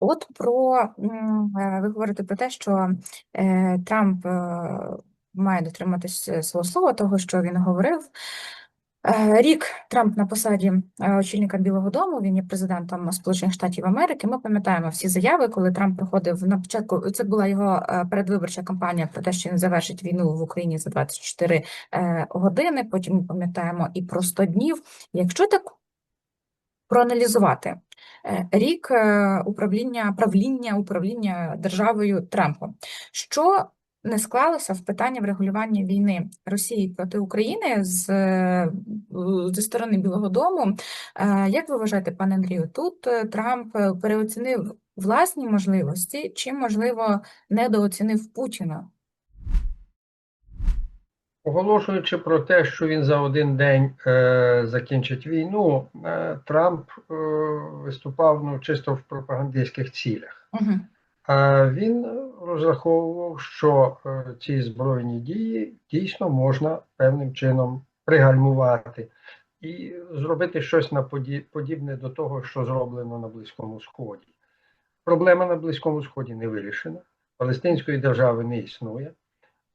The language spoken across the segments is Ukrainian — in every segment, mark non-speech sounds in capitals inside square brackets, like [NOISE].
От про е, ви говорите про те, що е, Трамп е, має дотриматись е, свого слова, того, що він говорив. Рік Трамп на посаді очільника Білого Дому, він є президентом Сполучених Штатів Америки. Ми пам'ятаємо всі заяви, коли Трамп приходив на початку. Це була його передвиборча кампанія про те, що він завершить війну в Україні за 24 е, години. Потім ми пам'ятаємо і про 100 днів. Якщо так проаналізувати рік е, управління правління управління державою Трампа, що не склалося в питанні врегулювання війни Росії проти України з е, зі сторони Білого Дому. Е, Як ви вважаєте, пане Андрію, тут е, Трамп е, переоцінив власні можливості чи, можливо, недооцінив Путіна? Оголошуючи про те, що він за один день е, закінчить війну, е, Трамп е, виступав ну, чисто в пропагандистських цілях. Угу. А він розраховував, що е, ці збройні дії дійсно можна певним чином пригальмувати і зробити щось на поді- подібне до того, що зроблено на Близькому Сході. Проблема на Близькому Сході не вирішена, Палестинської держави не існує.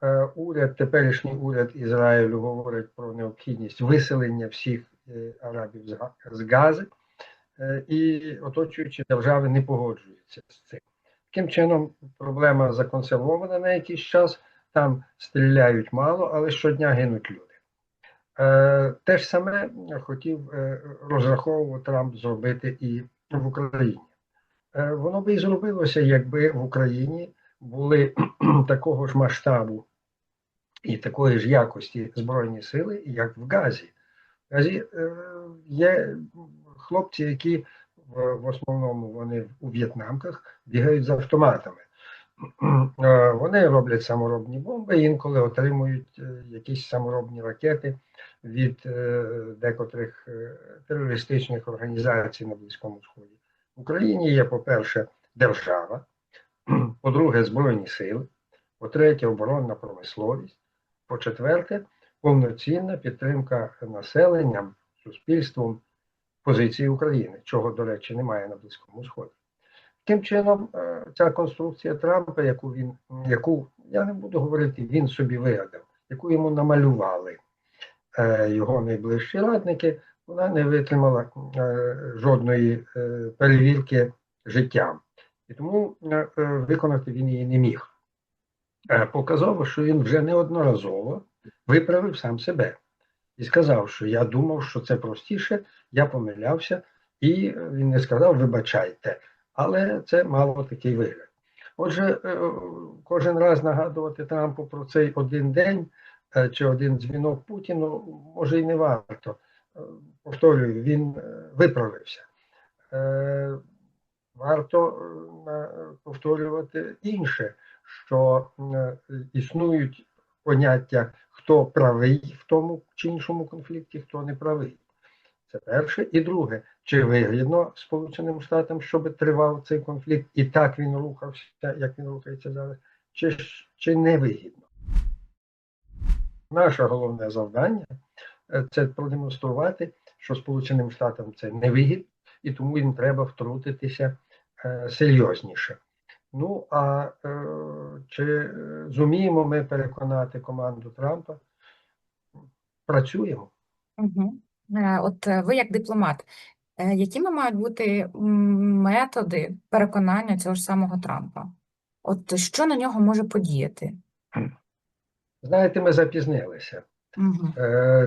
Е, Уряд, теперішній уряд Ізраїлю говорить про необхідність виселення всіх е, арабів з Гази, е, і оточуючі держави не погоджуються з цим. Таким чином, проблема законсервована на якийсь час, там стріляють мало, але щодня гинуть люди. Те ж саме хотів розраховував Трамп зробити і в Україні. Воно би і зробилося, якби в Україні були [CLEARS THROAT] такого ж масштабу і такої ж якості Збройні сили, як в Газі. В Газі е, є хлопці, які в, в основному вони у в'єтнамках бігають з автоматами. Е, Вони роблять саморобні бомби, інколи отримують е, якісь саморобні ракети від е, декотрих е, терористичних організацій на Близькому Сході. В Україні є, по-перше, держава, [CLEARS THROAT] по-друге, Збройні сили, по-третє, оборонна промисловість, по-четверте, повноцінна підтримка населенням, суспільством позиції України, чого, до речі, немає на Близькому Сході. Таким чином, е, ця конструкція Трампа, яку він, яку я не буду говорити, він собі вигадав, яку йому намалювали е, його найближчі радники, вона не витримала е, жодної перевірки життям. І тому виконати він її не міг. Е, Показово, що він вже неодноразово виправив сам себе і сказав, що я думав, що це простіше, я помилявся, і він не сказав, вибачайте, але це мало такий вигляд. Отже, е, кожен раз нагадувати Трампу про цей один день е, чи один дзвінок Путіну може і не варто. Повторюю, він виправився. Варто повторювати інше, що е, існують поняття, хто правий в тому чи іншому конфлікті, хто не правий. Це перше. І друге, чи вигідно Сполученим Штатам, щоб тривав цей конфлікт, і так він рухався, як він рухається зараз, чи, чи не вигідно. Наше головне завдання е, це продемонструвати, що Сполученим Штатам це не вигідно, і тому їм треба втрутитися е, серйозніше. Ну а чи е, зуміємо ми переконати команду Трампа? Працюємо. Угу. От е, ви як дипломат, якими мають бути методи переконання цього ж самого Трампа? От що на нього може подіяти? Знаєте, ми запізнилися. Угу.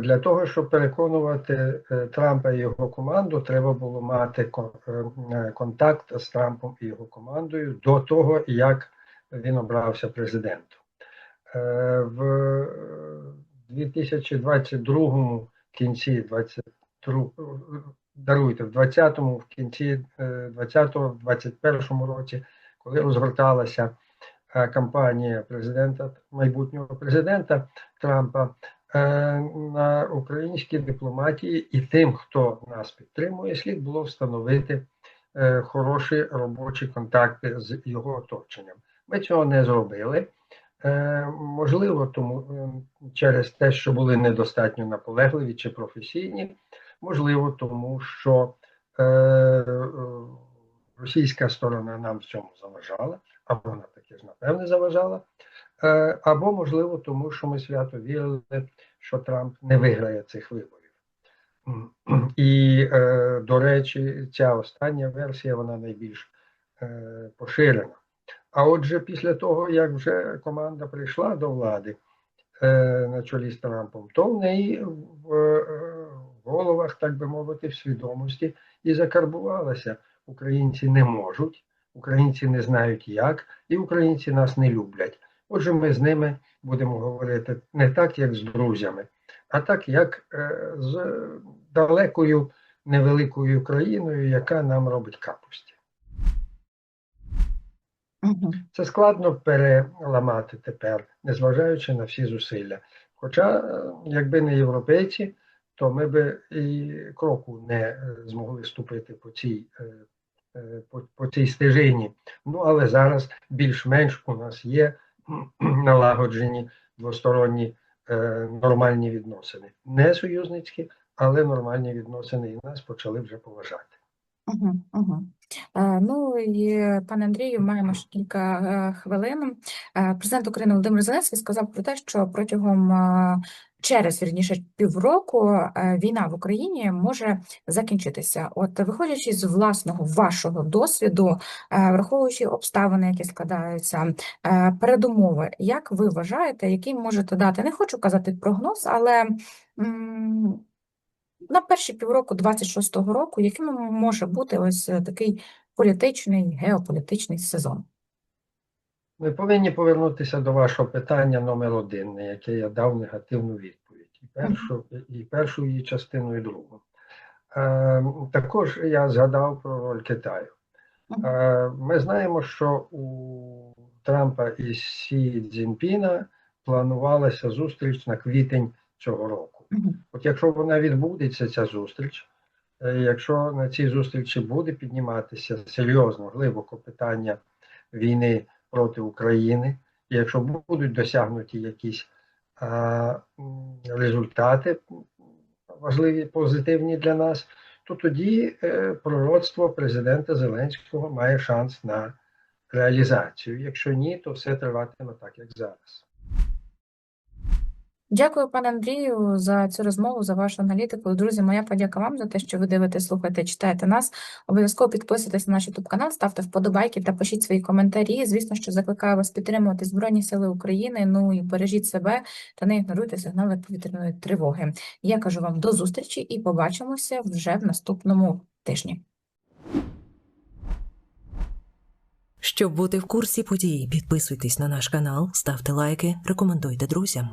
Для того, щоб переконувати Трампа і його команду, треба було мати кон- контакт з Трампом і його командою до того, як він обрався президентом. Е, В 2022 кінці 22, даруйте, в 20-му, в кінці 20-го, в 21-му році, коли розгорталася е, кампанія президента, майбутнього президента Трампа, е, на українській дипломатії і тим, хто нас підтримує, слід було встановити е, хороші робочі контакти з його оточенням. Ми цього не зробили. Е, Можливо, тому е, через те, що були недостатньо наполегливі чи професійні, можливо, тому що е, російська сторона нам в цьому заважала, або вона таки ж напевне заважала, або, можливо, тому що ми свято вірили, що Трамп не виграє цих виборів. І, до речі, ця остання версія вона найбільш поширена. А отже, після того, як вже команда прийшла до влади е, на чолі з Трампом, то в неї в е, головах, так би мовити, в свідомості і закарбувалося. Українці не можуть, українці не знають як, і українці нас не люблять. Отже, ми з ними будемо говорити не так, як з друзями, а так, як е, з далекою невеликою країною, яка нам робить капусті. Це складно переламати тепер, незважаючи на всі зусилля. Хоча, е, якби не європейці, то ми би і кроку не е, змогли ступити по цій, е, по, по цій стежині. Ну, але зараз більш-менш у нас є налагоджені двосторонні нормальні відносини. Не союзницькі, але нормальні відносини, і нас почали вже поважати. Е, ну і пане Андрію, маємо ще кілька е, хвилин. Е, Президент України Володимир Зеленський сказав про те, що протягом через вірніше півроку війна в Україні може закінчитися. От виходячи з власного вашого досвіду, враховуючи обставини, які складаються, передумови, як ви вважаєте, який можете дати? Не хочу казати прогноз, але. На перші півроку 26-го року, яким може бути ось е, такий політичний, геополітичний сезон? Ми повинні повернутися до вашого питання номер один, на яке я дав негативну відповідь. І першу, і першу її частину, і другу. Е, також я згадав про роль Китаю. Е, ми знаємо, що у Трампа і Сі Цзіньпіна планувалася зустріч на квітень цього року. От якщо вона відбудеться, ця зустріч, е, якщо на цій зустрічі буде підніматися серйозно, глибоко питання війни проти України, і якщо будуть досягнуті якісь а, результати важливі, позитивні для нас, то тоді е, пророцтво президента Зеленського має шанс на реалізацію. Якщо ні, то все триватиме так, як зараз. Дякую, пане Андрію, за цю розмову, за вашу аналітику. Друзі, моя подяка вам за те, що ви дивитесь, слухаєте, читаєте нас. Обов'язково підписуйтесь на наш YouTube канал, ставте вподобайки та пишіть свої коментарі. Звісно, що закликаю вас підтримувати Збройні Сили України. Ну і бережіть себе та не ігноруйте сигнали повітряної тривоги. Я кажу вам до зустрічі і побачимося вже в наступному тижні. Щоб бути в курсі подій, підписуйтесь на наш канал, ставте лайки, рекомендуйте друзям.